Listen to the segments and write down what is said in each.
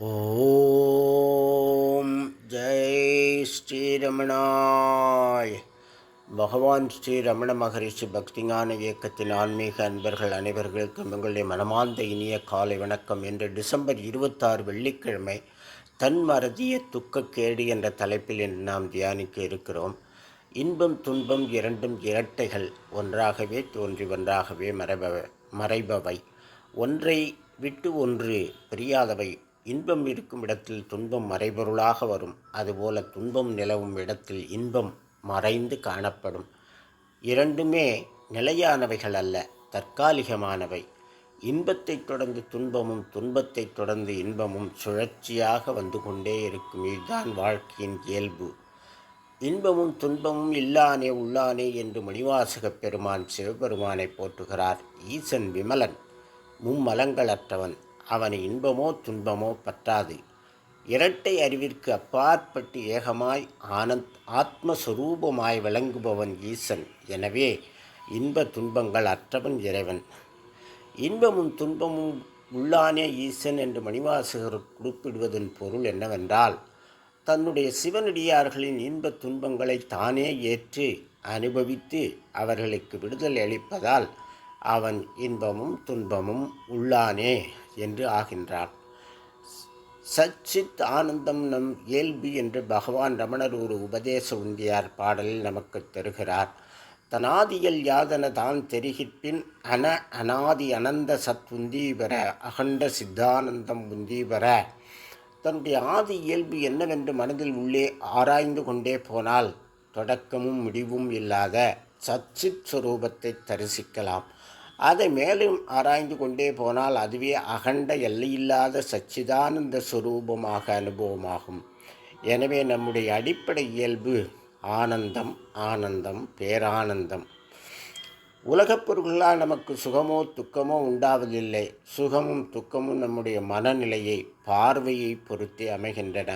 ஓம் ஜெய் ஸ்ரீரமணாய். பகவான் ஸ்ரீ ரமண மகரிஷி பக்திஞான இயக்கத்தின் ஆன்மீக அன்பர்கள் அனைவர்களுக்கும் எங்களுடைய மனமார்ந்த இனிய காலை வணக்கம். என்று டிசம்பர் இருபத்தாறு வெள்ளிக்கிழமை தன் மறதிய துக்கக்கேடு என்ற தலைப்பில் இன்று நாம் தியானிக்க இருக்கிறோம். இன்பம் துன்பம் இரண்டும் இரட்டைகள் ஒன்றாகவே தோன்றி ஒன்றாகவே மறைபவை மறைபவை. ஒன்றை விட்டு ஒன்று பிரியாதவை இன்பம் இருக்கும் இடத்தில் துன்பம் மறைபொருளாக வரும். அதுபோல துன்பம் நிலவும் இடத்தில் இன்பம் மறைந்து காணப்படும். இரண்டுமே நிலையானவைகள் அல்ல தற்காலிகமானவை. இன்பத்தைத் தொடர்ந்து துன்பமும் துன்பத்தைத் தொடர்ந்து இன்பமும் சுழற்சியாக வந்து கொண்டே இருக்கும். இதுதான் வாழ்க்கையின் இயல்பு. இன்பமும் துன்பமும் இல்லானே உள்ளானே என்று மணிவாசகப் பெருமான் சிவபெருமானை போற்றுகிறார். ஈசன் விமலன் மும்மலங்களற்றவன். அவன் இன்பமோ துன்பமோ பற்றாது. இரட்டை அறிவிற்கு அப்பாற்பட்டு ஏகமாய் ஆனந்த் ஆத்மஸ்வரூபமாய் விளங்குபவன் ஈசன். எனவே இன்ப துன்பங்கள் அற்றவன் இறைவன். இன்பமும் துன்பமும் உள்ளானே ஈசன் என்று மணிவாசகர் குறிப்பிடுவதன் பொருள் என்னவென்றால் தன்னுடைய சிவனடியார்களின் இன்ப துன்பங்களை தானே ஏற்று அனுபவித்து அவர்களுக்கு விடுதலை அளிப்பதால் அவன் இன்பமும் துன்பமும் உள்ளானே என்று ஆகின்றான். சச்சித் ஆனந்தம் நம் இயல்பு என்று பகவான் ரமணர் ஒரு உபதேச உந்தியார் பாடலில் நமக்கு தருகிறார். தனாதியல் யாதன தான் தெரிகிற்பின் அன அனாதி அனந்த சத் உந்தி பெற அகண்ட சித்தானந்தம் உந்தி பெற. தன்னுடைய ஆதி இயல்பு என்னவென்று மனதில் உள்ளே ஆராய்ந்து கொண்டே போனால் தொடக்கமும் முடிவும் இல்லாத சச்சித் சுரூபத்தை தரிசிக்கலாம். அதை மேலும் ஆராய்ந்து கொண்டே போனால் அதுவே அகண்ட எல்லையில்லாத சச்சிதானந்த சுரூபமாக அனுபவமாகும். எனவே நம்முடைய அடிப்படை இயல்பு ஆனந்தம் ஆனந்தம் பேரானந்தம். உலகப் பொருள்களால் நமக்கு சுகமோ துக்கமோ உண்டாவதில்லை. சுகமும் துக்கமும் நம்முடைய மனநிலையை பார்வையை பொறுத்தே அமைகின்றன.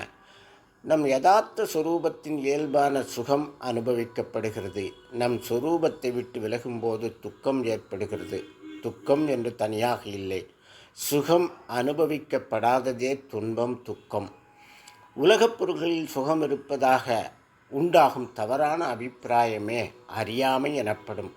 நம் யதார்த்த சுரூபத்தின் இயல்பான சுகம் அனுபவிக்கப்படுகிறது. நம் சுரூபத்தை விட்டு விலகும்போது துக்கம் ஏற்படுகிறது. துக்கம் என்று தனியாக இல்லை. சுகம் அனுபவிக்கப்படாததே துன்பம் துக்கம். உலகப் பொருள்களில் சுகம் இருப்பதாக உண்டாகும் தவறான அபிப்பிராயமே அறியாமை எனப்படும்.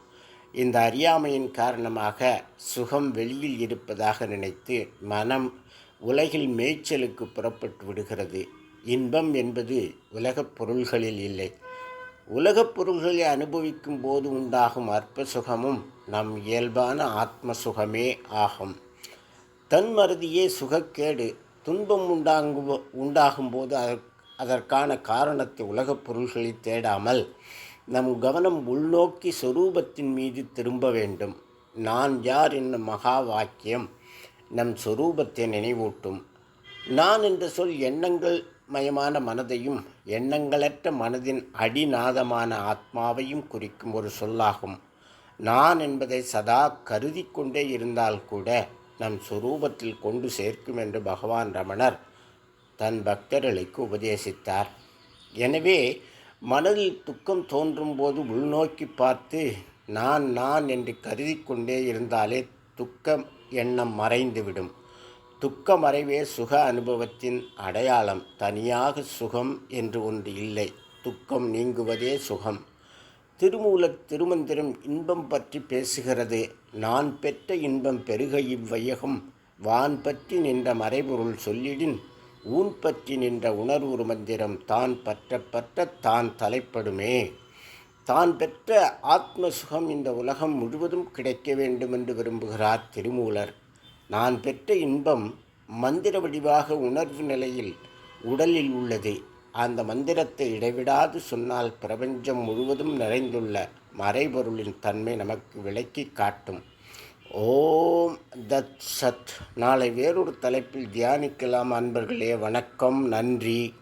இந்த அறியாமையின் காரணமாக சுகம் வெளியில் இருப்பதாக நினைத்து மனம் உலகில் மேய்ச்சலுக்கு புறப்பட்டு விடுகிறது. இன்பம் என்பது உலகப் பொருள்களில் இல்லை. உலகப் பொருள்களை அனுபவிக்கும் போது உண்டாகும் அற்ப சுகமும் நம் இயல்பான ஆத்ம சுகமே ஆகும் தன்மருதியே சுகக்கேடு துன்பம் உண்டாங்கும் உண்டாகும்போது அதற்கான காரணத்தை உலகப் பொருள்களை தேடாமல் நம் கவனம் உள்நோக்கி சொரூபத்தின் மீது திரும்ப வேண்டும். நான் யார் என்னும் மகா வாக்கியம் நம் சொரூபத்தை நினைவூட்டும். நான் என்ற சொல் எண்ணங்கள் மயமான மனதையும் எண்ணங்களற்ற மனதின் அடிநாதமான ஆத்மாவையும் குறிக்கும் ஒரு சொல்லாகும். நான் என்பதை சதா கருதி கொண்டே இருந்தால் கூட நம் சுரூபத்தில் கொண்டு சேர்க்கும் என்று பகவான் ரமணர் தன் பக்தர்களுக்கு உபதேசித்தார். எனவே மனதில் துக்கம் தோன்றும் போது உள்நோக்கி பார்த்து நான் நான் என்று கருதி கொண்டே இருந்தாலே துக்கம் எண்ணம் மறைந்துவிடும். துக்க மறைவே சுக அனுபவத்தின் அடையாளம் தனியாக சுகம் என்று ஒன்று இல்லை. துக்கம் நீங்குவதே சுகம். திருமூல திருமந்திரம் இன்பம் பற்றி பேசுகிறது. நான் பெற்ற இன்பம் பெருக இவ்வையகம். வான் பற்றி நின்ற மறைபொருள் சொல்லிடின். ஊன் பற்றி நின்ற உணர்வுறு மந்திரம் தான் பற்ற பற்ற தான் தலைப்படுமே. தான் பெற்ற ஆத்ம சுகம் இந்த உலகம் முழுவதும் கிடைக்க வேண்டும் என்று விரும்புகிறார் திருமூலர். நான் பெற்ற இன்பம் மந்திர வடிவாக உணர்வு நிலையில் உடலில் உள்ளது. அந்த மந்திரத்தை இடைவிடாது சொன்னால் பிரபஞ்சம் முழுவதும் நிறைந்துள்ள மறைபொருளின் தன்மை நமக்கு விளக்கி காட்டும். ஓம் தத் சத். நாளை வேறொரு தலைப்பில் தியானிக்கலாம் அன்பர்களே. வணக்கம். நன்றி.